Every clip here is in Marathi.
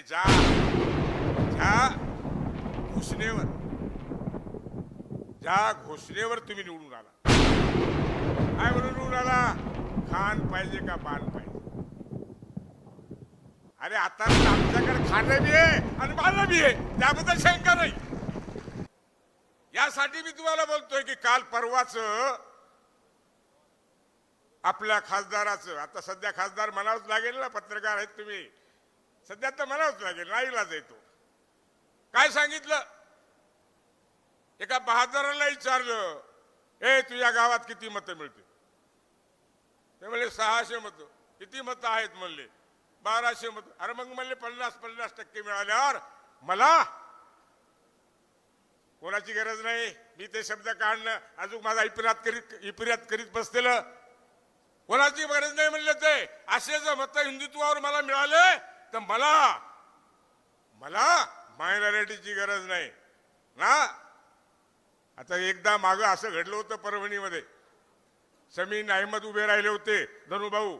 अरे जा. ज्या घोषणेवर. ज्या घोषणेवर तुम्ही निवडून आला. काय म्हणून निवडून आला? खान पाहिजे का बाण पाहिजे? अरे आता आमच्याकडे खाणं बी आहे आणि बाणं बी आहे. त्याबद्दल शंका नाही. यासाठी मी तुम्हाला बोलतोय की काल परवाच आपल्या खासदाराचं आता सध्या खासदार म्हणावंच लागेल ना पत्रकार आहेत तुम्ही. सध्या तर म्हणावंच लागेल नाईलाच येतो काय सांगितलं? एका बहादराला विचारलं ए तुझ्या गावात किती मतं मिळते ते म्हणले सहाशे मतं. किती मतं आहेत? म्हणले बाराशे मतं. अरे मग म्हणले पन्नास पन्नास टक्के मिळाल्यावर मला कोणाची गरज नाही. मी ते शब्द काढणं अजून माझा इपिरात करीत इपिरात करीत बसलेलं. कोणाची गरज नाही म्हणले ते. असे जर मतं हिंदुत्वावर मला मिळाले तर मला मला मायनॉरिटीची गरज नाही. ना? आता एकदा मागं असं घडलं होतं परभणीमध्ये. समीन अहमद उभे राहिले होते धनुभाऊ.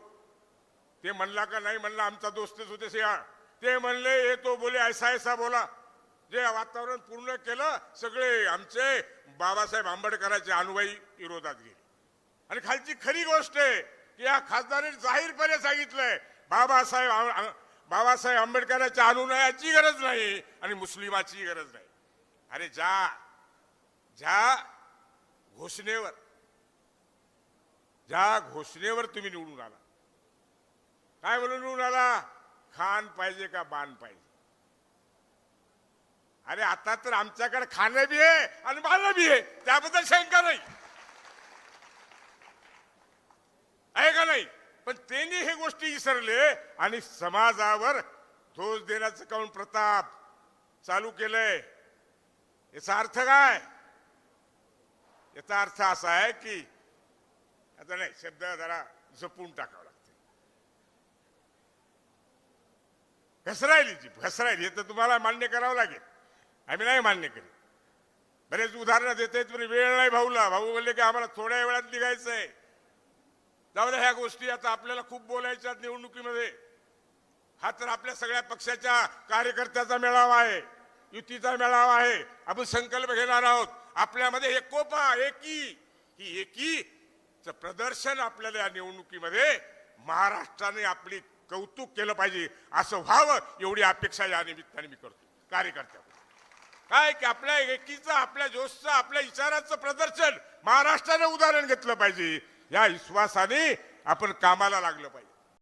ते म्हणला का नाही म्हणला आमचा दोस्तच होते सिया ते म्हणले हे तो बोले ऐसा ऐसा बोला. जे वातावरण पूर्ण केलं सगळे आमचे बाबासाहेब आंबेडकरांचे अनुयायी विरोधात गेले. आणि खालची खरी गोष्ट आहे की या खासदाराने जाहीरपणे सांगितलंय बाबासाहेब आं- बाबासाहेब आंबेडकरांच्या अनुनयाची गरज नाही आणि मुस्लिमाची गरज नाही. अरे जा ज्या घोषणेवर ज्या घोषणेवर तुम्ही निवडून आला. काय म्हणून निवडून आला? खान पाहिजे का बाण पाहिजे? अरे आता तर आमच्याकडे खाणं बी आहे आणि बाणं बी आहे. त्याबद्दल शंका नाही. आहे का नाही? पण त्यांनी हे गोष्टी विसरले आणि समाजावर दोष देण्याचं काऊन प्रताप चालू केलंय. याचा अर्थ काय? याचा अर्थ असा आहे की आता नाही शब्द जरा जपून टाकावं लागते घसरायली जी घसरायली. हे तर तुम्हाला मान्य करावं लागेल. आम्ही नाही मान्य करीत. बरेच उदाहरणं देतेत तुम्ही वेळ नाही भाऊला. भाऊ बोलले की आम्हाला थोड्या वेळात निघायचंय. जाऊ द्या ह्या गोष्टी. आता आपल्याला खूप बोलायच्या निवडणुकीमध्ये. हा तर आपल्या सगळ्या पक्षाच्या कार्यकर्त्याचा मेळावा आहे. युतीचा मेळावा आहे. आपण संकल्प घेणार आहोत. आपल्यामध्ये एकोपा एकी. ही एकीचं प्रदर्शन आपल्याला या निवडणुकीमध्ये महाराष्ट्राने आपली कौतुक केलं पाहिजे. असं व्हावं एवढी अपेक्षा या निमित्ताने मी करतो. कार्यकर्त्या. काय की आपल्या एकीचं आपल्या जोशचं आपल्या विचाराचं प्रदर्शन महाराष्ट्राने उदाहरण घेतलं पाहिजे. या विश्वासाने आपण कामाला लागलं पाहिजे.